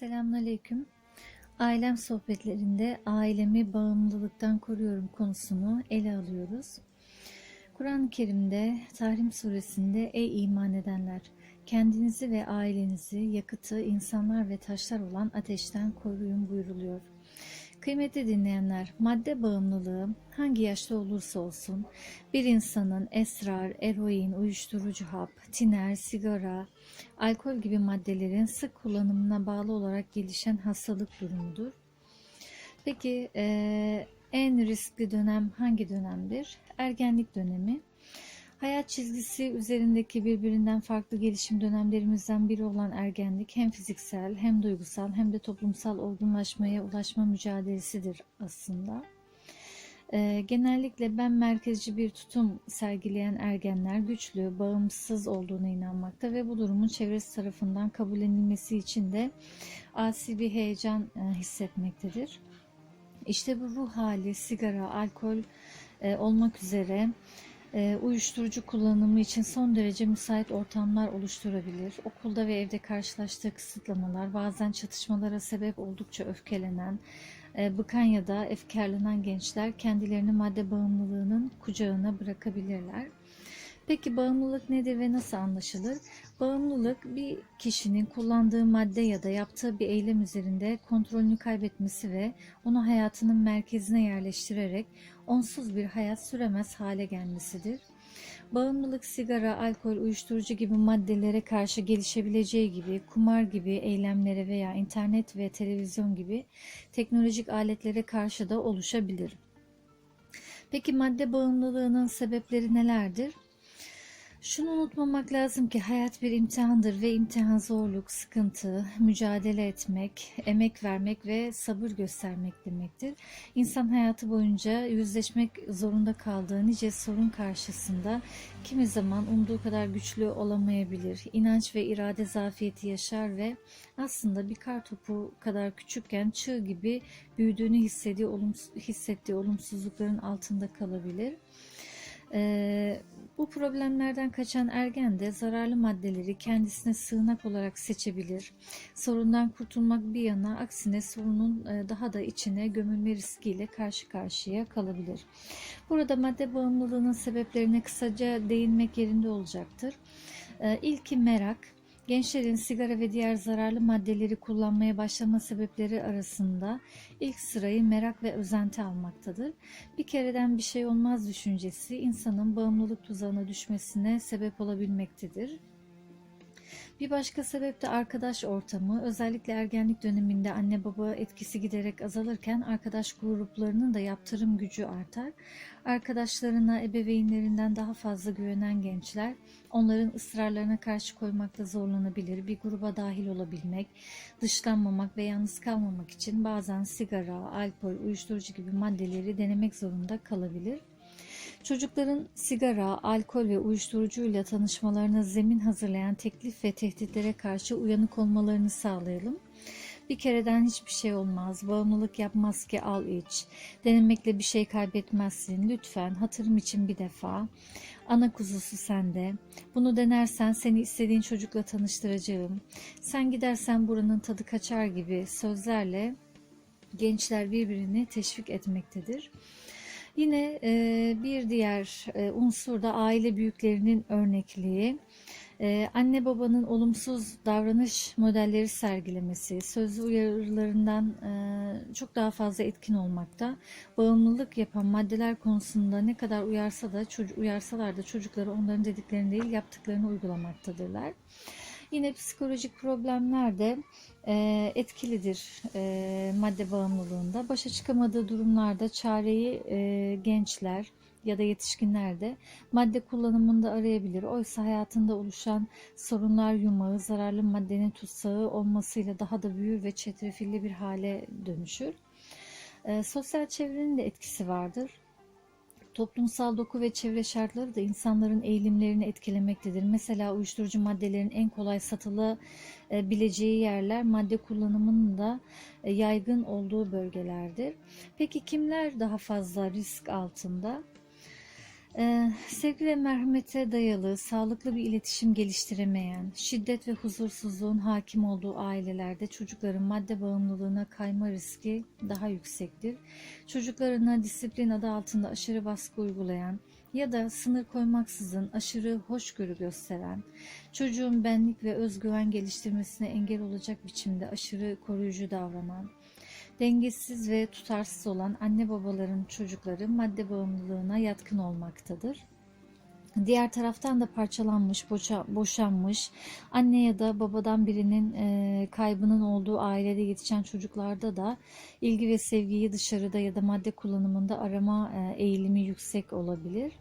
Selamünaleyküm. Ailem sohbetlerinde ailemi bağımlılıktan koruyorum konusunu ele alıyoruz. Kur'an-ı Kerim'de Tahrim suresinde ey iman edenler kendinizi ve ailenizi yakıtı insanlar ve taşlar olan ateşten koruyun buyuruluyor. Kıymetli dinleyenler, madde bağımlılığı hangi yaşta olursa olsun bir insanın esrar, eroin, uyuşturucu hap, tiner, sigara, alkol gibi maddelerin sık kullanımına bağlı olarak gelişen hastalık durumudur. Peki eee, en riskli dönem hangi dönemdir? Ergenlik dönemi. Hayat çizgisi üzerindeki birbirinden farklı gelişim dönemlerimizden biri olan ergenlik hem fiziksel hem duygusal hem de toplumsal olgunlaşmaya ulaşma mücadelesidir aslında. Ee, genellikle ben merkezci bir tutum sergileyen ergenler güçlü, bağımsız olduğuna inanmakta ve bu durumun çevresi tarafından kabullenilmesi için de asi bir heyecan e, hissetmektedir. İşte bu ruh hali sigara, alkol e, olmak üzere e, uyuşturucu kullanımı için son derece müsait ortamlar oluşturabilir. Okulda ve evde karşılaştığı kısıtlamalar bazen çatışmalara sebep oldukça öfkelenen, e, bıkan ya da efkarlanan gençler kendilerini madde bağımlılığının kucağına bırakabilirler. Peki bağımlılık nedir ve nasıl anlaşılır? Bağımlılık bir kişinin kullandığı madde ya da yaptığı bir eylem üzerinde kontrolünü kaybetmesi ve onu hayatının merkezine yerleştirerek onsuz bir hayat süremez hale gelmesidir. Bağımlılık sigara, alkol, uyuşturucu gibi maddelere karşı gelişebileceği gibi kumar gibi eylemlere veya internet ve televizyon gibi teknolojik aletlere karşı da oluşabilir. Peki madde bağımlılığının sebepleri nelerdir? Şunu unutmamak lazım ki hayat bir imtihandır ve imtihan zorluk, sıkıntı, mücadele etmek, emek vermek ve sabır göstermek demektir. İnsan hayatı boyunca yüzleşmek zorunda kaldığı nice sorun karşısında kimi zaman umduğu kadar güçlü olamayabilir. İnanç ve irade zafiyeti yaşar ve aslında bir kar topu kadar küçükken çığ gibi büyüdüğünü olumsuz, hissettiği olumsuzlukların altında kalabilir. Ee, bu problemlerden kaçan ergen de zararlı maddeleri kendisine sığınak olarak seçebilir. Sorundan kurtulmak bir yana aksine sorunun e, daha da içine gömülme riskiyle karşı karşıya kalabilir. Burada madde bağımlılığının sebeplerine kısaca değinmek yerinde olacaktır. Ee, İlki merak. Gençlerin sigara ve diğer zararlı maddeleri kullanmaya başlama sebepleri arasında ilk sırayı merak ve özenti almaktadır. Bir kereden bir şey olmaz düşüncesi insanın bağımlılık tuzağına düşmesine sebep olabilmektedir. Bir başka sebep de arkadaş ortamı. Özellikle ergenlik döneminde anne baba etkisi giderek azalırken arkadaş gruplarının da yaptırım gücü artar. Arkadaşlarına ebeveynlerinden daha fazla güvenen gençler onların ısrarlarına karşı koymakta zorlanabilir. Bir gruba dahil olabilmek, dışlanmamak ve yalnız kalmamak için bazen sigara, alkol, uyuşturucu gibi maddeleri denemek zorunda kalabilir. Çocukların sigara, alkol ve uyuşturucuyla tanışmalarına zemin hazırlayan teklif ve tehditlere karşı uyanık olmalarını sağlayalım. Bir kereden hiçbir şey olmaz. Bağımlılık yapmaz ki al iç. Denemekle bir şey kaybetmezsin. Lütfen hatırım için bir defa. Ana kuzusu sende. Bunu denersen seni istediğin çocukla tanıştıracağım. Sen gidersen buranın tadı kaçar gibi sözlerle gençler birbirini teşvik etmektedir. Yine e, bir diğer e, unsur da aile büyüklerinin örnekliği. E, anne babanın olumsuz davranış modelleri sergilemesi, sözlü uyarılarından e, çok daha fazla etkin olmakta. Bağımlılık yapan maddeler konusunda ne kadar uyarsa da uyarsalar da çocukları onların dediklerini değil yaptıklarını uygulamaktadırlar. Yine psikolojik problemler de e, etkilidir e, madde bağımlılığında. Başa çıkamadığı durumlarda çareyi e, gençler ya da yetişkinler de madde kullanımında arayabilir. Oysa hayatında oluşan sorunlar yumağı, zararlı maddenin tutsağı olmasıyla daha da büyür ve çetrefilli bir hale dönüşür. E, sosyal çevrenin de etkisi vardır. Toplumsal doku ve çevre şartları da insanların eğilimlerini etkilemektedir. Mesela uyuşturucu maddelerin en kolay satılabileceği yerler madde kullanımının da e, yaygın olduğu bölgelerdir. Peki kimler daha fazla risk altında? Ee, sevgi ve merhamete dayalı, sağlıklı bir iletişim geliştiremeyen, şiddet ve huzursuzluğun hakim olduğu ailelerde çocukların madde bağımlılığına kayma riski daha yüksektir. Çocuklarına disiplin adı altında aşırı baskı uygulayan ya da sınır koymaksızın aşırı hoşgörü gösteren, çocuğun benlik ve özgüven geliştirmesine engel olacak biçimde aşırı koruyucu davranan, Dengesiz ve tutarsız olan anne babaların çocukları madde bağımlılığına yatkın olmaktadır. Diğer taraftan da parçalanmış, boşa, boşanmış, anne ya da babadan birinin e, kaybının olduğu ailede yetişen çocuklarda da ilgi ve sevgiyi dışarıda ya da madde kullanımında arama e, eğilimi yüksek olabilir.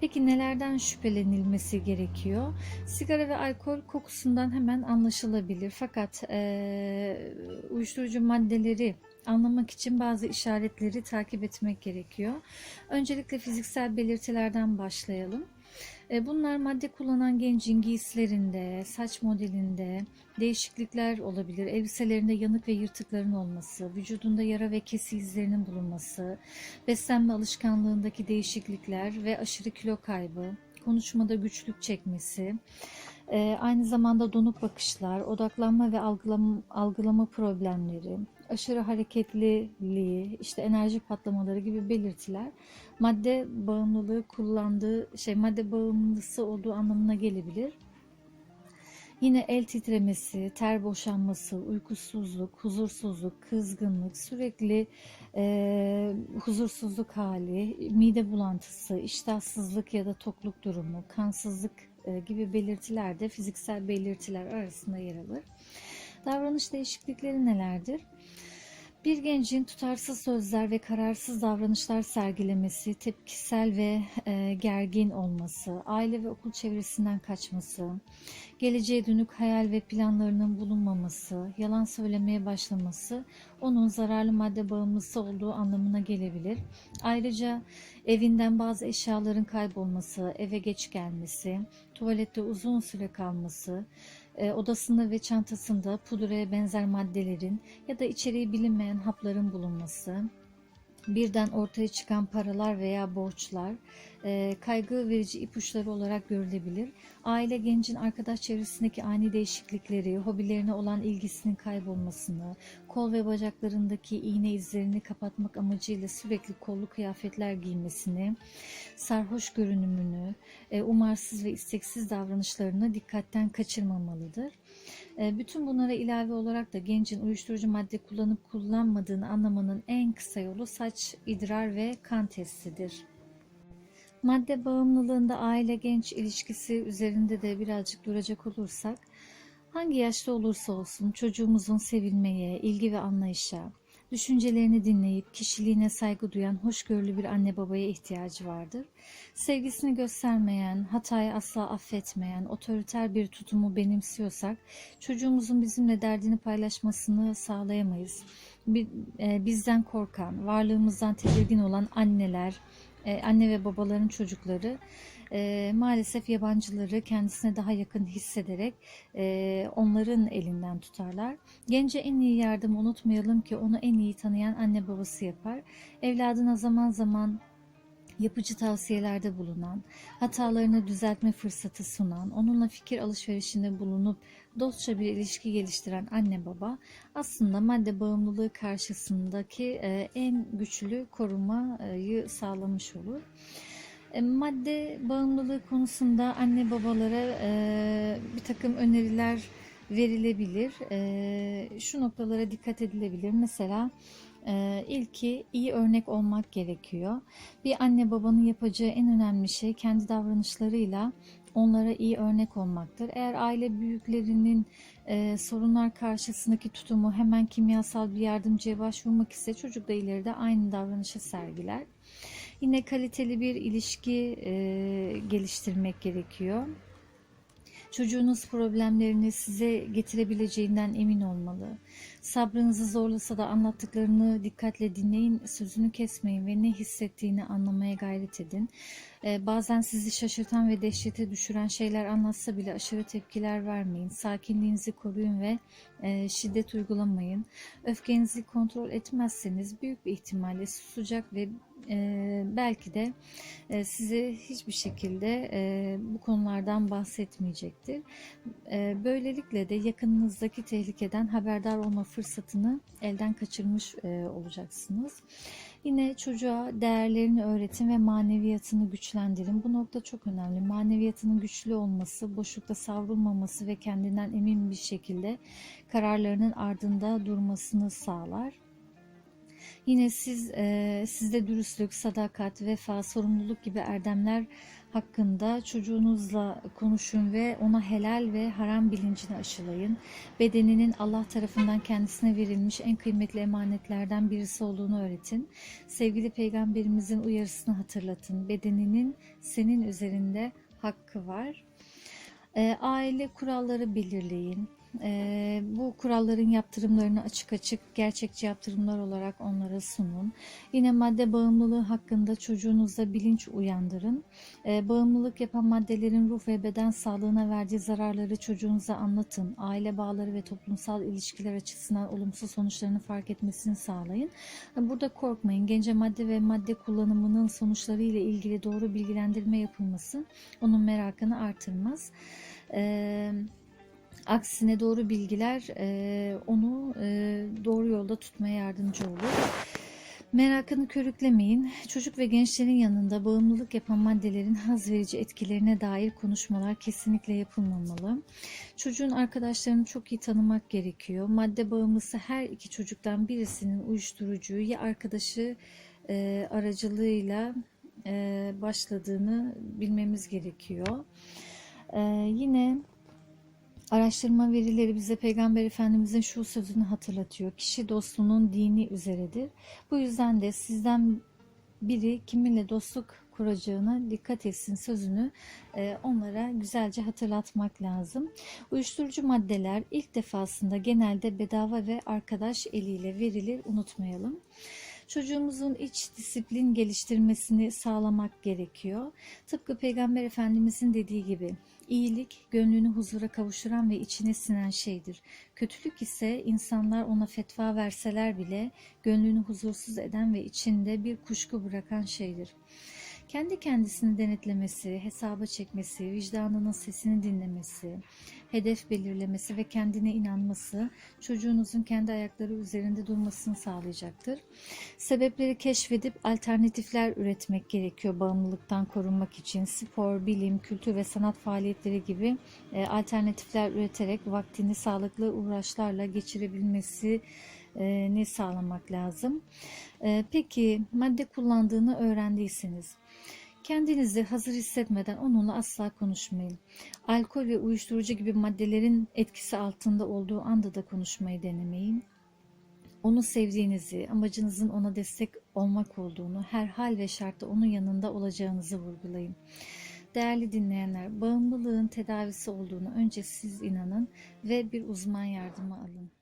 Peki nelerden şüphelenilmesi gerekiyor? Sigara ve alkol kokusundan hemen anlaşılabilir. Fakat e, uyuşturucu maddeleri anlamak için bazı işaretleri takip etmek gerekiyor. Öncelikle fiziksel belirtilerden başlayalım. E, Bunlar madde kullanan gencin giysilerinde, saç modelinde değişiklikler olabilir. Elbiselerinde yanık ve yırtıkların olması, vücudunda yara ve kesi izlerinin bulunması, beslenme alışkanlığındaki değişiklikler ve aşırı kilo kaybı, konuşmada güçlük çekmesi, e, aynı zamanda donuk bakışlar, odaklanma ve algılama, algılama problemleri, aşırı hareketliliği, işte enerji patlamaları gibi belirtiler madde bağımlılığı kullandığı şey madde bağımlısı olduğu anlamına gelebilir. Yine el titremesi, ter boşanması, uykusuzluk, huzursuzluk, kızgınlık, sürekli e, huzursuzluk hali, mide bulantısı, iştahsızlık ya da tokluk durumu, kansızlık e, gibi belirtiler de fiziksel belirtiler arasında yer alır. Davranış değişiklikleri nelerdir? Bir gencin tutarsız sözler ve kararsız davranışlar sergilemesi, tepkisel ve e, gergin olması, aile ve okul çevresinden kaçması, geleceğe dönük hayal ve planlarının bulunmaması, yalan söylemeye başlaması onun zararlı madde bağımlısı olduğu anlamına gelebilir. Ayrıca evinden bazı eşyaların kaybolması, eve geç gelmesi, tuvalette uzun süre kalması, odasında ve çantasında pudraya benzer maddelerin ya da içeriği bilinmeyen hapların bulunması, birden ortaya çıkan paralar veya borçlar e, kaygı verici ipuçları olarak görülebilir. Aile gencin arkadaş çevresindeki ani değişiklikleri, hobilerine olan ilgisinin kaybolmasını, kol ve bacaklarındaki iğne izlerini kapatmak amacıyla sürekli kollu kıyafetler giymesini, sarhoş görünümünü, e, umarsız ve isteksiz davranışlarını dikkatten kaçırmamalıdır. E, bütün bunlara ilave olarak da gencin uyuşturucu madde kullanıp kullanmadığını anlamanın en kısa yolu saç, idrar ve kan testidir. Madde bağımlılığında aile genç ilişkisi üzerinde de birazcık duracak olursak, hangi yaşta olursa olsun çocuğumuzun sevilmeye, ilgi ve anlayışa, düşüncelerini dinleyip kişiliğine saygı duyan hoşgörülü bir anne babaya ihtiyacı vardır. Sevgisini göstermeyen, hatayı asla affetmeyen, otoriter bir tutumu benimsiyorsak çocuğumuzun bizimle derdini paylaşmasını sağlayamayız. e, Bizden korkan, varlığımızdan tedirgin olan anneler, e, anne ve babaların çocukları e, maalesef yabancıları kendisine daha yakın hissederek e, onların elinden tutarlar. Gence en iyi yardım unutmayalım ki onu en iyi tanıyan anne babası yapar. Evladına zaman zaman yapıcı tavsiyelerde bulunan, hatalarını düzeltme fırsatı sunan, onunla fikir alışverişinde bulunup dostça bir ilişki geliştiren anne baba aslında madde bağımlılığı karşısındaki en güçlü korumayı sağlamış olur. E, madde bağımlılığı konusunda anne babalara e, bir takım öneriler verilebilir. Şu noktalara dikkat edilebilir. Mesela ilki iyi örnek olmak gerekiyor. Bir anne babanın yapacağı en önemli şey kendi davranışlarıyla onlara iyi örnek olmaktır. Eğer aile büyüklerinin e, sorunlar karşısındaki tutumu hemen kimyasal bir yardımcıya başvurmak ise çocuk da ileride aynı davranışı sergiler. Yine kaliteli bir ilişki e, geliştirmek gerekiyor. Çocuğunuz problemlerini size getirebileceğinden emin olmalı. Sabrınızı zorlasa da anlattıklarını dikkatle dinleyin, sözünü kesmeyin ve ne hissettiğini anlamaya gayret edin. Ee, bazen sizi şaşırtan ve dehşete düşüren şeyler anlatsa bile aşırı tepkiler vermeyin. Sakinliğinizi koruyun ve e, şiddet uygulamayın. Öfkenizi kontrol etmezseniz büyük bir ihtimalle susacak ve e, belki de e, size hiçbir şekilde e, bu konulardan bahsetmeyecektir. E, böylelikle de yakınınızdaki tehlikeden haberdar olma fırsatını elden kaçırmış e, olacaksınız. Yine çocuğa değerlerini öğretin ve maneviyatını güçlendirin. Bu nokta çok önemli. Maneviyatının güçlü olması, boşlukta savrulmaması ve kendinden emin bir şekilde kararlarının ardında durmasını sağlar. Yine siz e, sizde dürüstlük, sadakat, vefa, sorumluluk gibi erdemler hakkında çocuğunuzla konuşun ve ona helal ve haram bilincini aşılayın. Bedeninin Allah tarafından kendisine verilmiş en kıymetli emanetlerden birisi olduğunu öğretin. Sevgili peygamberimizin uyarısını hatırlatın. Bedeninin senin üzerinde hakkı var. E, aile kuralları belirleyin. E, bu kuralların yaptırımlarını açık açık gerçekçi yaptırımlar olarak onlara sunun. Yine madde bağımlılığı hakkında çocuğunuzda bilinç uyandırın. E, bağımlılık yapan maddelerin ruh ve beden sağlığına verdiği zararları çocuğunuza anlatın. Aile bağları ve toplumsal ilişkiler açısından olumsuz sonuçlarını fark etmesini sağlayın. Burada korkmayın. Gence madde ve madde kullanımının sonuçları ile ilgili doğru bilgilendirme yapılması onun merakını artırmaz. Eee Aksine doğru bilgiler e, onu e, doğru yolda tutmaya yardımcı olur. Merakını körüklemeyin. Çocuk ve gençlerin yanında bağımlılık yapan maddelerin haz verici etkilerine dair konuşmalar kesinlikle yapılmamalı. Çocuğun arkadaşlarını çok iyi tanımak gerekiyor. Madde bağımlısı her iki çocuktan birisinin uyuşturucuyu ya arkadaşı e, aracılığıyla e, başladığını bilmemiz gerekiyor. E, yine Araştırma verileri bize Peygamber Efendimizin şu sözünü hatırlatıyor. Kişi dostluğunun dini üzeredir. Bu yüzden de sizden biri kiminle dostluk kuracağına dikkat etsin sözünü e, onlara güzelce hatırlatmak lazım. Uyuşturucu maddeler ilk defasında genelde bedava ve arkadaş eliyle verilir unutmayalım. Çocuğumuzun iç disiplin geliştirmesini sağlamak gerekiyor. Tıpkı Peygamber Efendimizin dediği gibi iyilik gönlünü huzura kavuşturan ve içine sinen şeydir. Kötülük ise insanlar ona fetva verseler bile gönlünü huzursuz eden ve içinde bir kuşku bırakan şeydir. Kendi kendisini denetlemesi, hesaba çekmesi, vicdanının sesini dinlemesi, hedef belirlemesi ve kendine inanması çocuğunuzun kendi ayakları üzerinde durmasını sağlayacaktır. Sebepleri keşfedip alternatifler üretmek gerekiyor bağımlılıktan korunmak için. Spor, bilim, kültür ve sanat faaliyetleri gibi e, alternatifler üreterek vaktini sağlıklı uğraşlarla geçirebilmesi ne sağlamak lazım. E, peki madde kullandığını öğrendiyseniz kendinizi hazır hissetmeden onunla asla konuşmayın. Alkol ve uyuşturucu gibi maddelerin etkisi altında olduğu anda da konuşmayı denemeyin. Onu sevdiğinizi, amacınızın ona destek olmak olduğunu, her hal ve şartta onun yanında olacağınızı vurgulayın. Değerli dinleyenler, bağımlılığın tedavisi olduğunu önce siz inanın ve bir uzman yardımı alın.